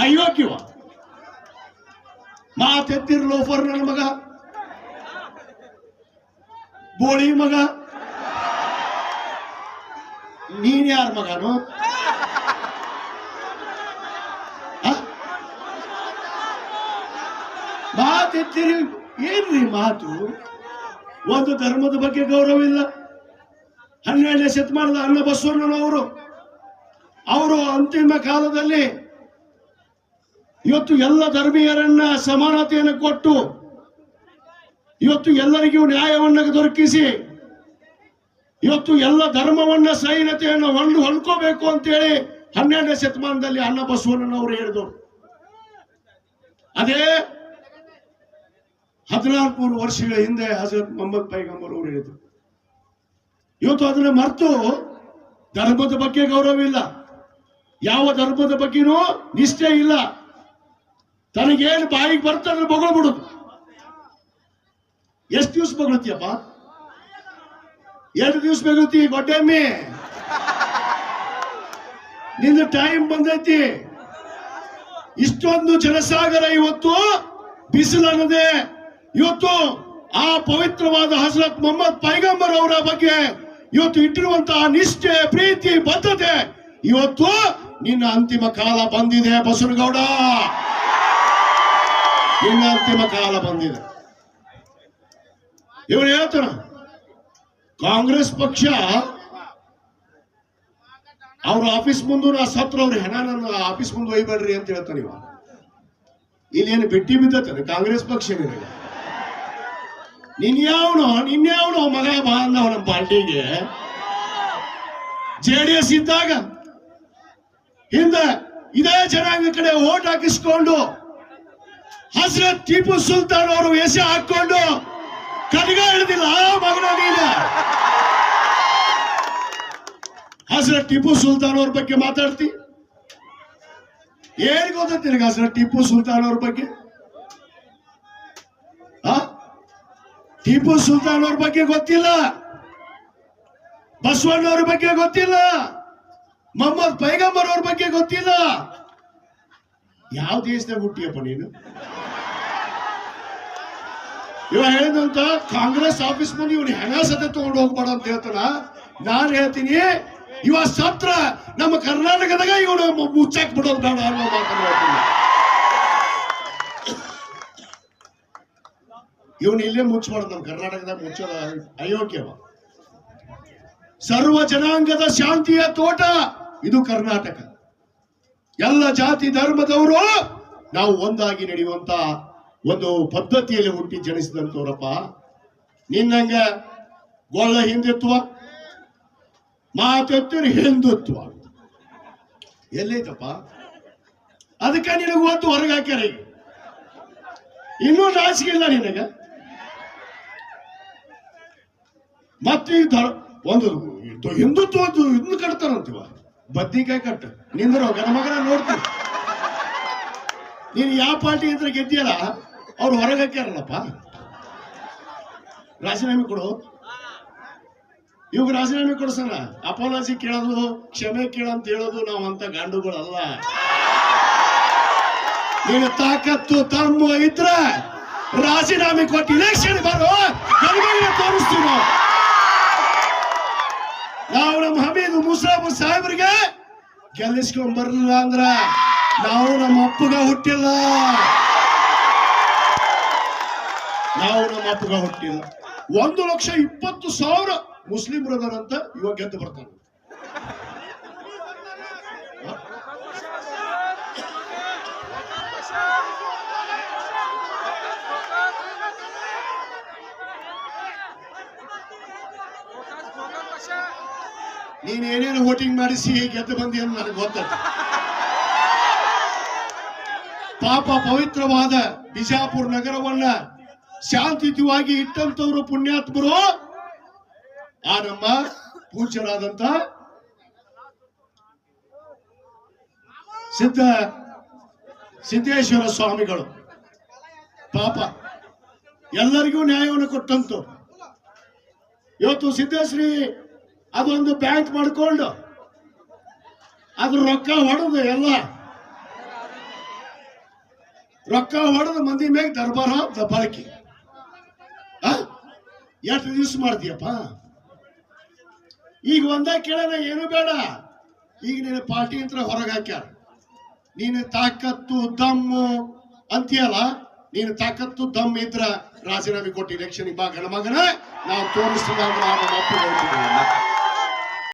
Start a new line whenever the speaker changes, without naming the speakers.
ಅಯೋಗ್ಯವ. ಮಾತೆತ್ತಿರ್ loafer ನನ್ನ ಮಗ. ಬೋಳಿ ಮಗ. ನೀನ್ ಯಾರ ಮಗನು? ಮಾತೆತ್ತಿರಿ, ಏನ್ರಿ ಮಾತು? ಒಂದು ಧರ್ಮದ ಬಗ್ಗೆ ಗೌರವ ಇಲ್ಲ. ಹನ್ನೆರಡನೇ ಶತಮಾನದ ಅನ್ನ ಬಸವಣ್ಣನವರು, ಅವರು ಅಂತಿಮ ಕಾಲದಲ್ಲಿ ಇವತ್ತು ಎಲ್ಲ ಧರ್ಮೀಯರನ್ನ ಸಮಾನತೆಯನ್ನು ಕೊಟ್ಟು ಇವತ್ತು ಎಲ್ಲರಿಗೂ ನ್ಯಾಯವನ್ನ ದೊರಕಿಸಿ, ಇವತ್ತು ಎಲ್ಲ ಧರ್ಮವನ್ನ ಸಹೀನತೆಯನ್ನು ಹೊಂದು ಹೊಂದ್ಕೋಬೇಕು ಅಂತೇಳಿ ಹನ್ನೆರಡನೇ ಶತಮಾನದಲ್ಲಿ ಅನ್ನ ಬಸವಣ್ಣನವರು ಹೇಳಿದರು. ಅದೇ ಹದಿನಾಲ್ಕು ವರ್ಷಗಳ ಹಿಂದೆ ಹಜರತ್ ಮೊಹಮ್ಮದ್ ಪೈಗಂಬರ್ ಅವರು ಹೇಳಿದರು. ಇವತ್ತು ಅದನ್ನ ಮರೆತು ಧರ್ಮದ ಬಗ್ಗೆ ಗೌರವ ಇಲ್ಲ ಯಾವ ಧರ್ಮದ ಬಗ್ಗೆನೂ ನಿಷ್ಠೆ ಇಲ್ಲ. ತನಗೇನು ಬಾಯಿಗೆ ಬರ್ತದ ಬಗಳು ಬಿಡುದು ಎಷ್ಟು ದಿವಸ ಬಗಳತ್ತೀಯಪ್ಪ ಎರಡು ದಿವಸ ಬೆಗಳ್ತಿ ಗೊಡ್ಡೆಮ್ಮಿ ನಿಂದು ಟೈಮ್ ಬಂದೈತಿ. ಇಷ್ಟೊಂದು ಜನಸಾಗರ ಇವತ್ತು ಬಿಸಿಲನ್ನದೆ ಇವತ್ತು ಆ ಪವಿತ್ರವಾದ ಹಸರತ್ ಮೊಹಮ್ಮದ್ ಪೈಗಂಬರ್ ಅವರ ಬಗ್ಗೆ ಇವತ್ತು ಇಟ್ಟಿರುವಂತಹ ನಿಷ್ಠೆ, ಪ್ರೀತಿ, ಬದ್ಧತೆ ಇವತ್ತು ನಿನ್ನ ಅಂತಿಮ ಕಾಲ ಬಂದಿದೆ ಬಸವನಗೌಡ. ನಿನ್ನ ಅಂತಿಮ ಕಾಲ ಬಂದಿದೆ. ಇವನು ಹೇಳ್ತಾನ ಕಾಂಗ್ರೆಸ್ ಪಕ್ಷ ಅವ್ರ ಆಫೀಸ್ ಮುಂದೆ ನಾ ಸತ್ರ ಅವ್ರ ಹೆಣ ನನ್ನ ಆಫೀಸ್ ಮುಂದೆ ಒಯ್ಬೇಡ್ರಿ ಅಂತ ಹೇಳ್ತಾನೆ ಇವ ಇಲ್ಲೇನು ಬಿಟ್ಟಿ ಬಿದ್ದತಾನೆ ಕಾಂಗ್ರೆಸ್ ಪಕ್ಷ ನಿನಗೆ? ನಿನ್ಯಾವನು ನಿನ್ಯಾವನು ಮಗ ಬಾ ಅಂದವ ನಮ್ಮ ಪಾರ್ಟಿಗೆ? ಜೆ ಡಿ ಎಸ್ ಇದ್ದಾಗ ಹಿಂದೆ ಇದೇ ಜನಾಂಗ ಕಡೆ ಓಟ್ ಹಾಕಿಸ್ಕೊಂಡು ಹಸ್ರತ್ ಟೀಪು ಸುಲ್ತಾನ್ ಅವರು ವೇಷ ಹಾಕೊಂಡು ಕಡ್ಗ ಹಿಡಿದಿಲ್ಲ ಮಗನ ನೀನ ಹಸರತ್ ಟಿಪ್ಪು ಸುಲ್ತಾನ್ ಅವ್ರ ಬಗ್ಗೆ ಮಾತಾಡ್ತಿ. ಏನ್ ಗೊತ್ತೈತಿ ನಿನಗೆ ಹಸ್ರತ್ ಟಿಪ್ಪು ಸುಲ್ತಾನ್ ಅವ್ರ ಬಗ್ಗೆ? ಆ? ಟಿಪ್ಪು ಸುಲ್ತಾನ್ ಅವ್ರ ಬಗ್ಗೆ ಗೊತ್ತಿಲ್ಲ. ಬಸವಣ್ಣವ್ರ ಬಗ್ಗೆ ಗೊತ್ತಿಲ್ಲ. ಮೊಹಮ್ಮದ್ ಪೈಗಂಬರ್ ಅವ್ರ ಬಗ್ಗೆ ಗೊತ್ತಿಲ್ಲ. ಯಾವ ದೇಶದಾಗ ಹುಟ್ಟಿಯಪ್ಪ ನೀನು? ಇವ ಹೇಳಿದಂತ ಕಾಂಗ್ರೆಸ್ ಆಫೀಸ್ ಮುಂದೆ ಇವನು ಹೆಣ ತಗೊಂಡು ಹೋಗ್ಬೇಡ ಅಂತ ಹೇಳ್ತಾನ? ನಾನು ಹೇಳ್ತೀನಿ, ಇವ ಸತ್ರ ನಮ್ಮ ಕರ್ನಾಟಕದಾಗ ಇವನು ಮುಚ್ಚಾಕ್ ಬಿಡೋದು ಬೇಡ ಅನ್ನೋ ಮಾತನ್ನ ಹೇಳ್ತೀನಿ. ಇವನು ಇಲ್ಲೇ ಮುಚ್ಚಬಾರ್ದು ನಮ್ಮ ಕರ್ನಾಟಕದಾಗ ಮುಚ್ಚೋದ ಅಯೋಗ್ಯವ ಸರ್ವ ಜನಾಂಗದ ಶಾಂತಿಯ ತೋಟ ಇದು ಕರ್ನಾಟಕ. ಎಲ್ಲ ಜಾತಿ, ಧರ್ಮದವರು ನಾವು ಒಂದಾಗಿ ನಡೆಯುವಂತ ಒಂದು ಪದ್ಧತಿಯಲ್ಲಿ ಹುಟ್ಟಿ ಜನಿಸಿದಂತವ್ರಪ್ಪ ನಿನ್ನಂಗ ಗೊಳ್ಳ ಹಿಂದುತ್ವ, ಮಾತತ್ತಿರ ಹಿಂದುತ್ವ. ಎಲ್ಲೈತಪ್ಪ ಅದಕ್ಕೆ ನಿನಗೆ ಒಂದು ಹೊರಗೆ ಹಾಕ್ಯಾರ ಈಗ. ಇನ್ನೂ ನಾಚಿಕೆ ನಿನಗ? ಮತ್ತೆ ಒಂದು ಹಿಂದುತ್ವ ಇದನ್ನ ಕಟ್ತಾರಂತೀವ. ಬದ್ನಿಕಾಯಿ ಕಟ್ಟ. ನಿಂದ್ರ ಗಣಮಗನ ನೋಡ್ತೀನಿ. ನೀನು ಯಾವ ಪಾರ್ಟಿ ಇದ್ರೆ ಗೆದ್ದಿಯಲ್ಲ? ಅವ್ರು ಹೊರಗೆ ಹಾಕ್ಯಾರಲ್ಲಪ್ಪ. ರಾಜೀನಾಮೆ ಕೊಡು. ಇವಾಗ ರಾಜೀನಾಮೆ ಕೊಡ್ಸಲ್ಲ ಅಪಾಲಜಿ ಕೇಳೋದು, ಕ್ಷಮೆ ಕೇಳಂತ ಹೇಳೋದು ನಾವು ಅಂತ ಗಂಡುಗಳಲ್ಲ. ನೀನು ತಾಕತ್ತು ತಮ್ಮ ಇದ್ರ ರಾಜೀನಾಮೆ ಕೊಟ್ಟು ಇಲೆಕ್ಷನ್ ಬರೋ ತೋರಿಸ್ತೀವಿ ನಾವು. ನಾವು ನಮ್ಮ ಹಮೀದ್ ಮುಸಾಫ್ ಸಾಹೇಬ್ರಿಗೆ ಗೆಲ್ಲಿಸ್ಕೊಂಡ್ ಬರಲಿಲ್ಲ ಅಂದ್ರ ನಾವು ನಮ್ಮ ಅಪ್ಪಗ ಹುಟ್ಟಿಲ್ಲ. ನಾವು ನಮ್ಮ ಅಪ್ಪಗ ಹುಟ್ಟಿಲ್ಲ. ಒಂದು ಲಕ್ಷ ಇಪ್ಪತ್ತು ಸಾವಿರ ಮುಸ್ಲಿಂ ಬ್ರದರ್ ಅಂತ ಇವಾಗ ಗೆದ್ದು ಬರ್ತಾನೆ. ನೀನ್ ಏನೇನು ವೋಟಿಂಗ್ ಮಾಡಿಸಿ ಗೆದ್ದು ಬಂದಿ ಅಂತ ನನಗೆ ಗೊತ್ತಾಯ್ತು ಪಾಪ ಪವಿತ್ರವಾದ ಬಿಜಾಪುರ ನಗರವನ್ನ ಶಾಂತಿಯುತವಾಗಿ ಇಟ್ಟಂತವ್ರು ಪುಣ್ಯಾತ್ಮರು? ಆ ನಮ್ಮ ಪೂಜ್ಯರಾದಂತ ಸಿದ್ಧ ಸಿದ್ದೇಶ್ವರ ಸ್ವಾಮಿಗಳು. ಪಾಪ. ಎಲ್ಲರಿಗೂ ನ್ಯಾಯವನ್ನು ಕೊಟ್ಟಂತು ಇವತ್ತು ಸಿದ್ದೇಶ್ರೀ ಅದೊಂದು ಬ್ಯಾಂಕ್ ಮಾಡ್ಕೊಂಡು ಅದ್ರ ರೊಕ್ಕ ಹೊಡೆದು ಎಲ್ಲ ರೊಕ್ಕ ಹೊಡೆದು ಮಂದಿ ಮೇಲೆ ದರ್ಬಾರ ದಬ್ಬಾಳಿಕೆ? ಎಷ್ಟು ದಿವಸ ಮಾಡ್ತೀಯಪ್ಪ? ಈಗ ಒಂದ ಕೇಳೋಣ, ಏನು ಬೇಡ. ಈಗ ನೀನು ಪಾರ್ಟಿ ಅಂತ ಹೊರಗೆ ಹಾಕ್ಯಾರ. ನೀನು ತಾಕತ್ತು, ದಮ್ಮು ಅಂತೀಯಲ್ಲ ನೀನು ತಾಕತ್ತು, ದಮ್ ಇದ್ರ ರಾಜೀನಾಮೆ ಕೊಟ್ಟು ಎಲೆಕ್ಷನ್ ಬಾ ಮಗನ. ನಾವು ತೋರಿಸ್ತೀವಿ ಅಂದ್ರೆ